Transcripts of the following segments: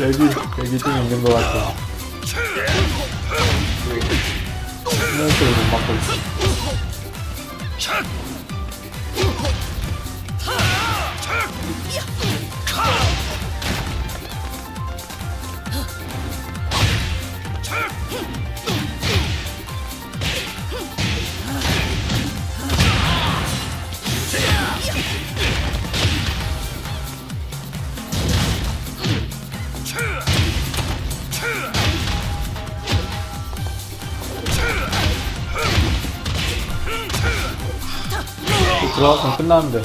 여기 여기 좀 있는 것 같아. 이런 식으로 막 걸리지. 3라운드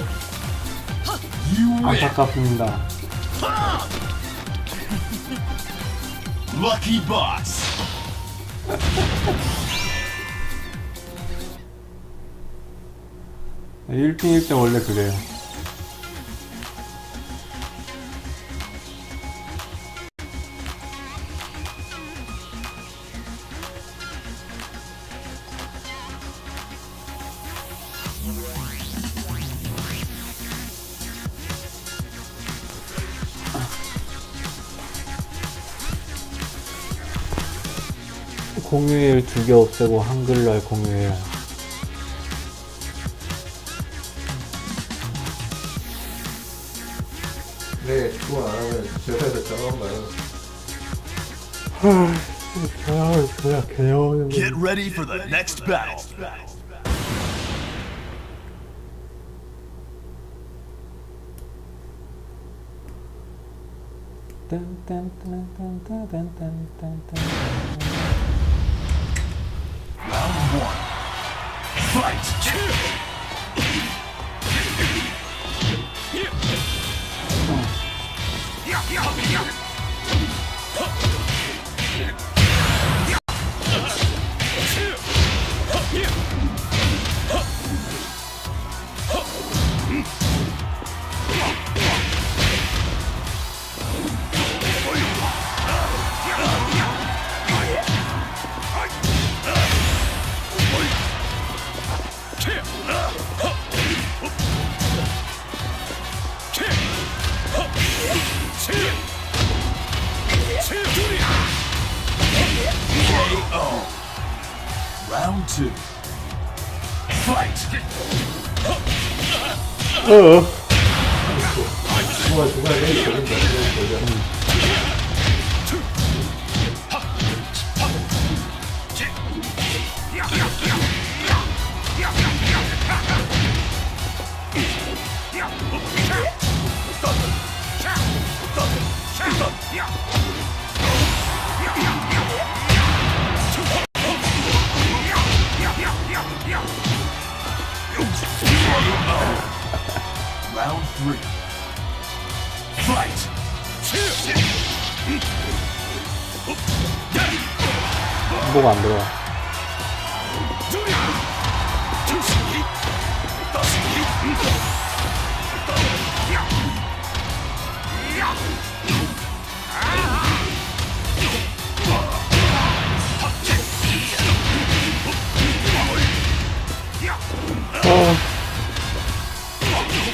안타깝습니다. 1핑 1때 원래 그래요. 개 없애고 한글날 공휴일. 네, 그거 안 하면 제사에서 정한가요? 아, 뭐야, 개어는 Get ready for the next battle. Round 어, 정 three. Fight. 한복 안 들어와.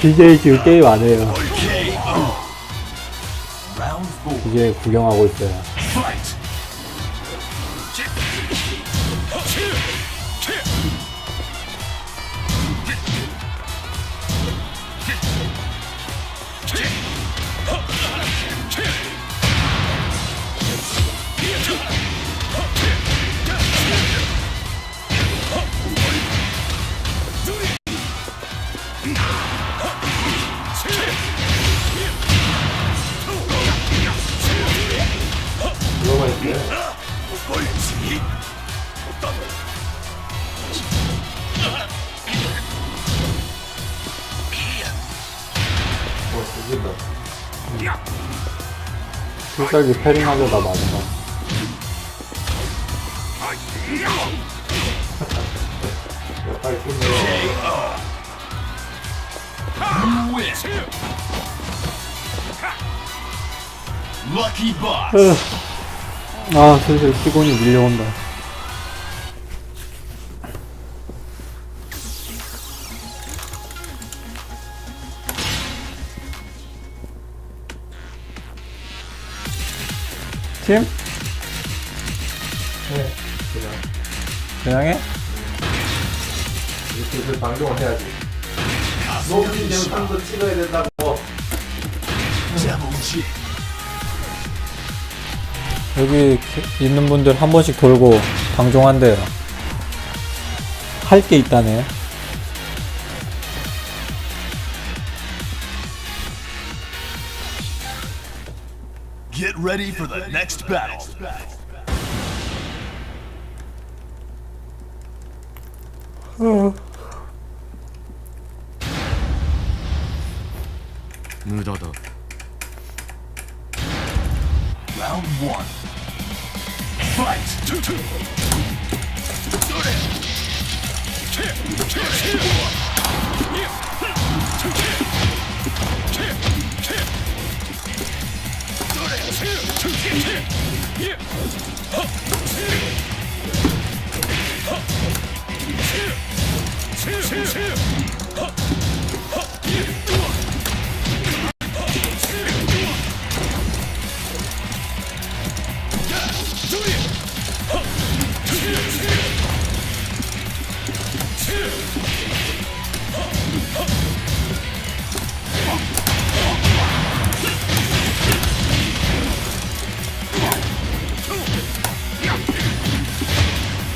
BJ 지금 게임 안 해요. BJ 구경하고 있어요. 필살기 패링하려다 맞은 거. 아, 슬슬 피곤이 밀려온다. 팀? 네. 그냥 그냥 해? 이렇게 그 방종을 해야지. 높이 되면 찍어야 된다고. 여기 있는 분들 한 번씩 돌고 방종한대요. 할 게 있다네. Get ready for the next battle. Round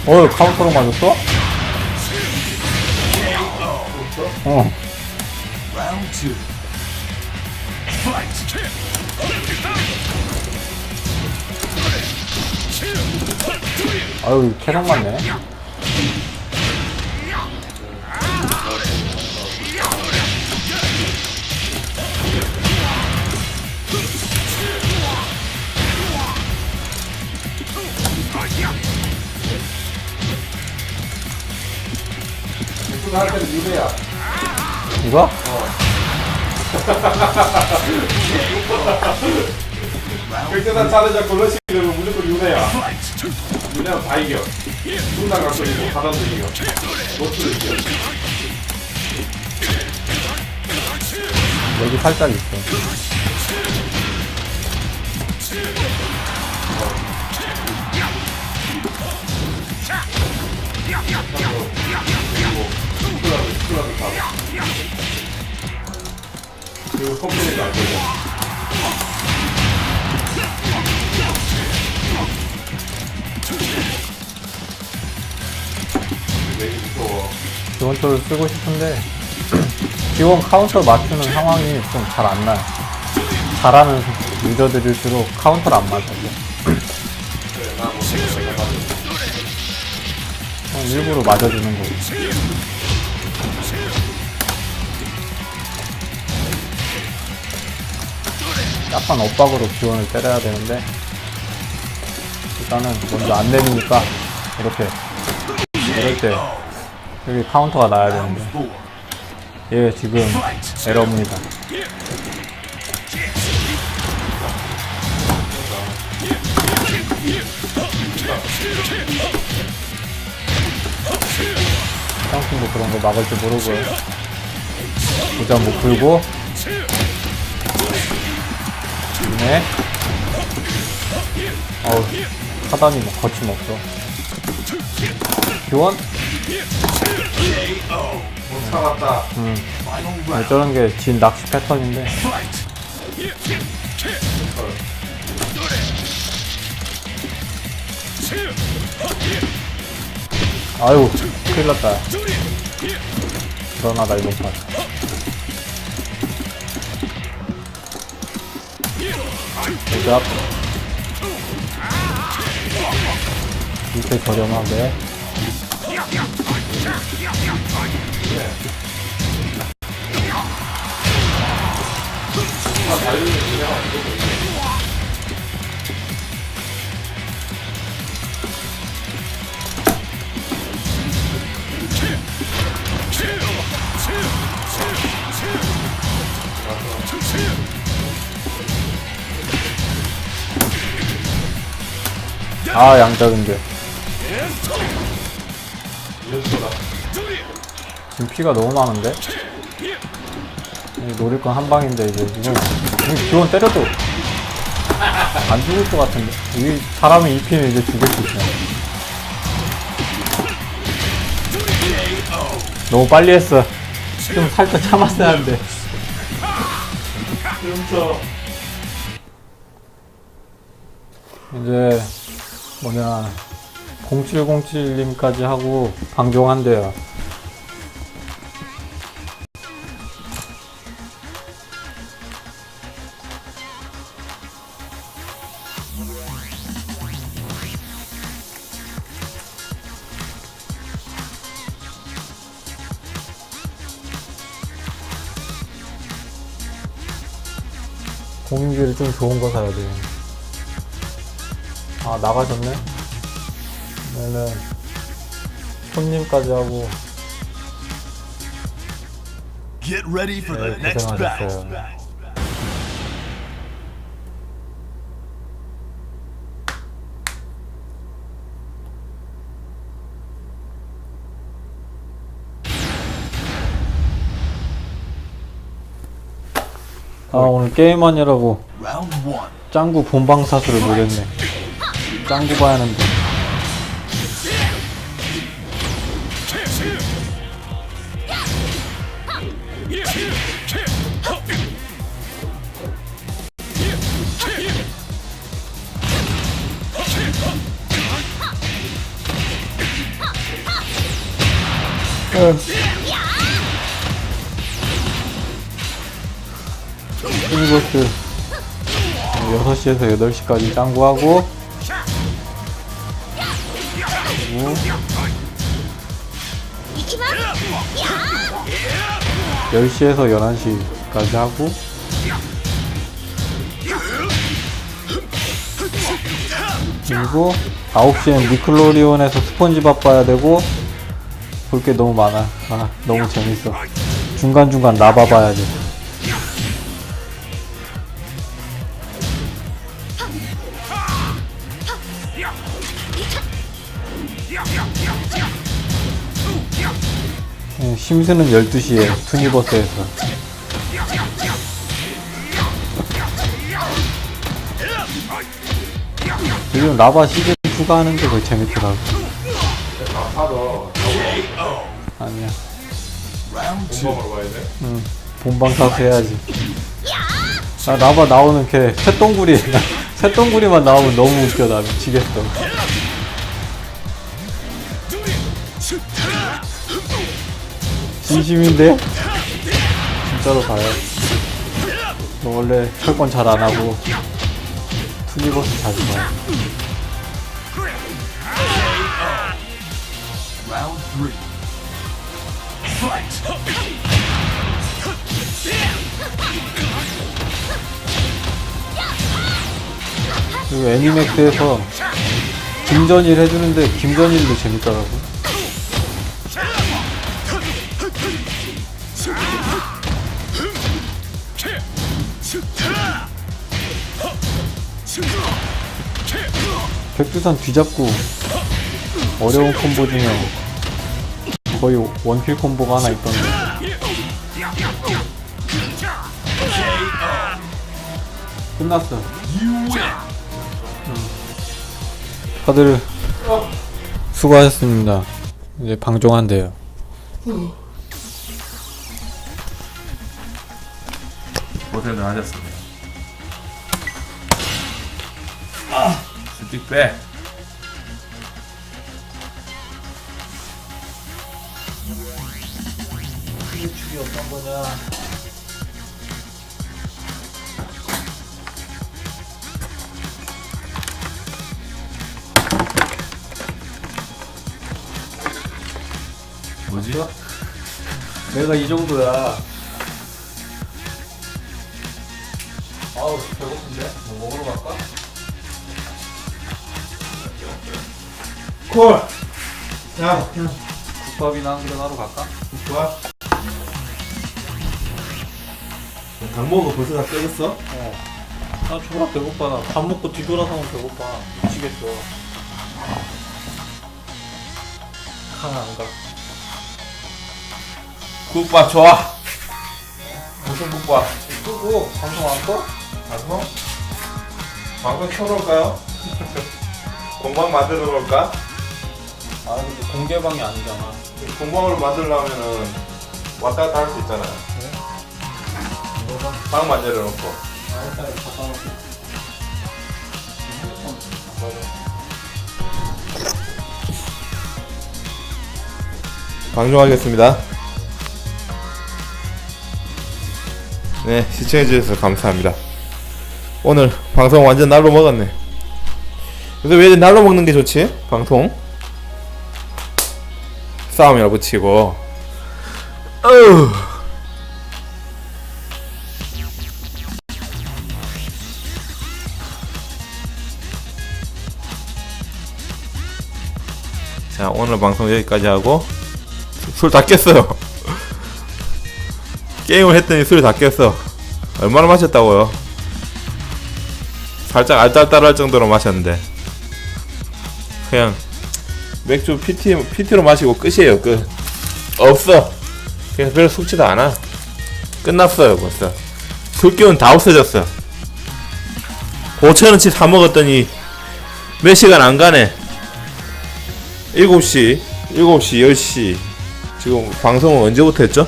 어, 카운터로 맞았어? 어. 아유, 캐럿 맞네. 누가 할 때는 유배야. 이거? 긁혀다 차를 잡고 러시 그러면 무조건 유배야. 유배는 다 이겨. 중단 갖고 이기고 하단도 이겨. 노트도 이겨. 여기 살짝 있어. 스크라도 스크라도 다. 그리고 컴퓨터도 안 되고. 되게 무서워. 기원토를 쓰고 싶은데, 기원 카운터 맞추는 상황이 좀 잘 안 나요. 잘하는 유저들일수록 카운터를 안 봐도. 그냥 일부러 맞아주는 거고. 약간 엇박으로 기원을 때려야 되는데, 일단은 먼저 안 내리니까, 이렇게, 이럴 때, 여기 카운터가 나야 되는데. 얘 지금. 에러입니다. 상승도 그런 거 막을 줄 모르고요. 부자 못 풀고. 네. 어우, 하단이 뭐 거침없어. 교원? 못 참았다. Final 아, round. 저런 게 진 낚시 패턴인데. 아유, 큰일 났다. 불안하다, 이번 판. 대답. 이렇게 저렴하게. 아 양자 근데. 지금 피가 너무 많은데? 이 노릴 건 한 방인데 이제 이거 기원 때려도 안 죽을 것 같은데 이 사람이 이 피는 이제 죽을 수 있어 너무 빨리 했어 좀 살짝 참았어야 하는데. 이제 뭐냐 0707님까지 하고 방종한대요. 공인기를 좀 좋은 거 사야 아 나가셨네? 그러면은 손님까지 하고 Get ready for the 네, next battle. 고생하셨어요. 아 오늘 게임하느라고 Round one. 짱구 본방 사수를 못했네 짱구 봐야 하는데. 유니버스 6시에서 8시까지 짱구하고 10시에서 11시까지 하고. 그리고 9시엔 니클로리온에서 스폰지밥 봐야 되고 볼 게 너무 많아. 아 너무 재밌어. 중간중간 라바 봐야 돼 심스는 12시에 투니버스에서 요즘 라바 시즌 2가 하는데 그게 재밌더라고 아니야. 공방으로 가야 돼. 응 본방사수 해야지 나 라바 나오는 걔 새똥구리 새똥구리만 나오면 너무 웃겨 나 미치겠어 진심인데? 진짜로 가요 너 원래 철권 잘 안 하고 투니버스 자주 가 Round three. Fight. 그리고 애니맥스에서 김전일 해주는데 김전일도 재밌더라고 백두산 뒤잡고 어려운 콤보 중에 거의 원킬 콤보가 하나 있던데 끝났어 You win. 다들 수고하셨습니다. 이제 방종한대요. 고생을 하셨습니다. 아, 스틱 빼. 축이 어떤 거냐? 뭐지? 내가 이 정도야. 콜. 야, 국밥이나 한 그릇 하러 갈까? 좋아. 닭 먹은 거 벌써 다 끓였어? 어. 나 졸라 배고파. 나밥 먹고 뒤돌아서면 배고파. 미치겠어. 칸안 가. 국밥 좋아. 무슨 국밥? 끄고 방송 안 꺼? 방송? 방송 켜놓을까요? 공방 만들어 놓을까? 아 근데 공개방이 아니잖아. 공방으로 만들려면은 왔다 갔다 할 수 있잖아요. 이거가 방 만들어 놓고. 아 갖다. 핸드폰. 방송하겠습니다. 네, 시청해주셔서 감사합니다. 오늘 방송 완전 날로 먹었네. 그래서 왜 날로 먹는 게 좋지? 방송? 싸움이나 붙이고. 자, 오늘 방송 여기까지 하고, 술 다 깼어요. 게임을 했더니 술다 깼어. 얼마나 마셨다고요? 살짝 알딸딸할 정도로 마셨는데. 그냥 맥주 PT, PT로 마시고 끝이에요, 끝. 없어. 그래서 별로 숙지도 않아. 끝났어요, 벌써. 술 기운 다 없어졌어. 5천원치 사 먹었더니 몇 시간 안 가네. 7시, 7시, 10시. 지금 방송은 언제부터 했죠?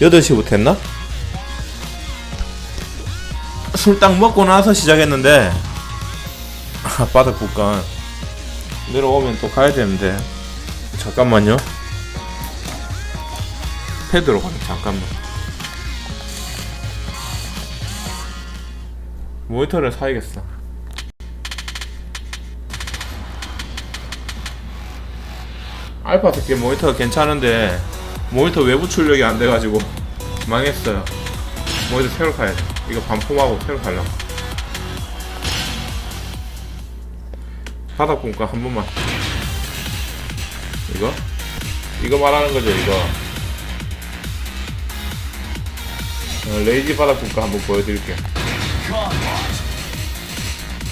8시부터 했나? 술 딱 먹고 나서 시작했는데 아, 바닥 불간 내려오면 또 가야 되는데 잠깐만요 패드로 가네 잠깐만 모니터를 사야겠어 알파 특히 모니터가 괜찮은데 모니터 외부 출력이 안 돼가지고 망했어요. 모니터 새로 사야 돼. 이거 반품하고 새로 살려고. 바닥 분가 한 번만. 이거? 이거 말하는 거죠, 이거. 어, 레이지 바닥 분가 한번 보여드릴게요.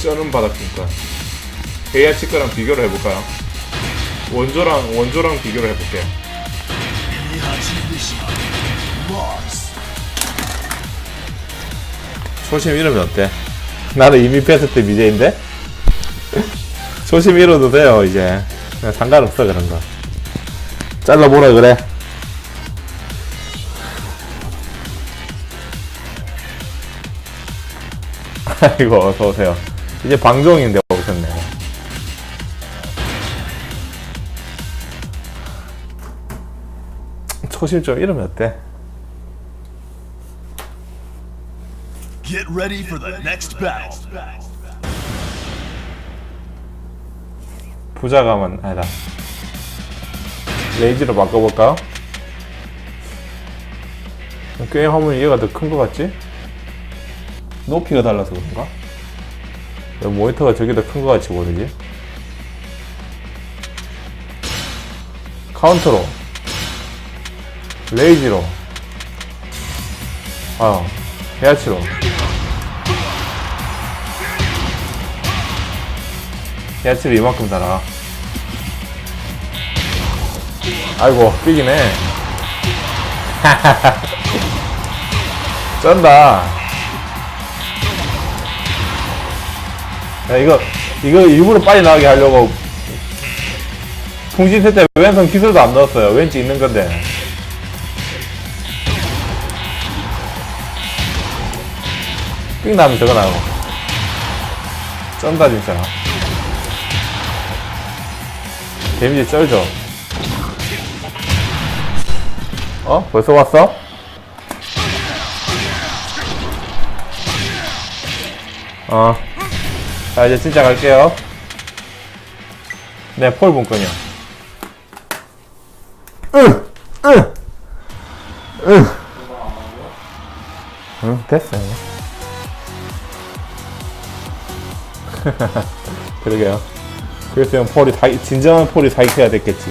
쩌는 바닥 분가. AR치 거랑 비교를 해볼까요? 원조랑, 원조랑 비교를 해볼게요. 초심 이름이 어때? 나는 이미 뺐을 때 미제인데? 초심 잃어도 돼요, 이제. 그냥 상관없어, 그런 거. 잘라보라, 그래. 아이고, 어서오세요. 이제 방송인데 오셨네. 초심 좀 이름이 어때? Get ready for the next battle. 부자가만 아니다. 레이지로 바꿔볼까요? 게임 화면이 얘가 더 큰 것 같지? 높이가 달라서 그런가? 왜 모니터가 저게 더 큰 것 같이 보이지? 카운터로 레이지로 아 헤아치로 헤아치로 이만큼 달아. 아이고 삐기네. 쩐다. 야 이거 이거 일부러 빨리 나가게 하려고. 풍신 세때 왼손 기술도 안 넣었어요. 왠지 있는 건데. 삑 나면 저거 나고. 쩐다 진짜 데미지 쩔죠 어? 벌써 왔어? 어. 자, 이제 진짜 갈게요. 네, 폴 분권이요. 응! 응! 응! 응, 됐어요. 그러게요. 그랬으면 폴이 사, 진정한 폴이 사익해야 됐겠지.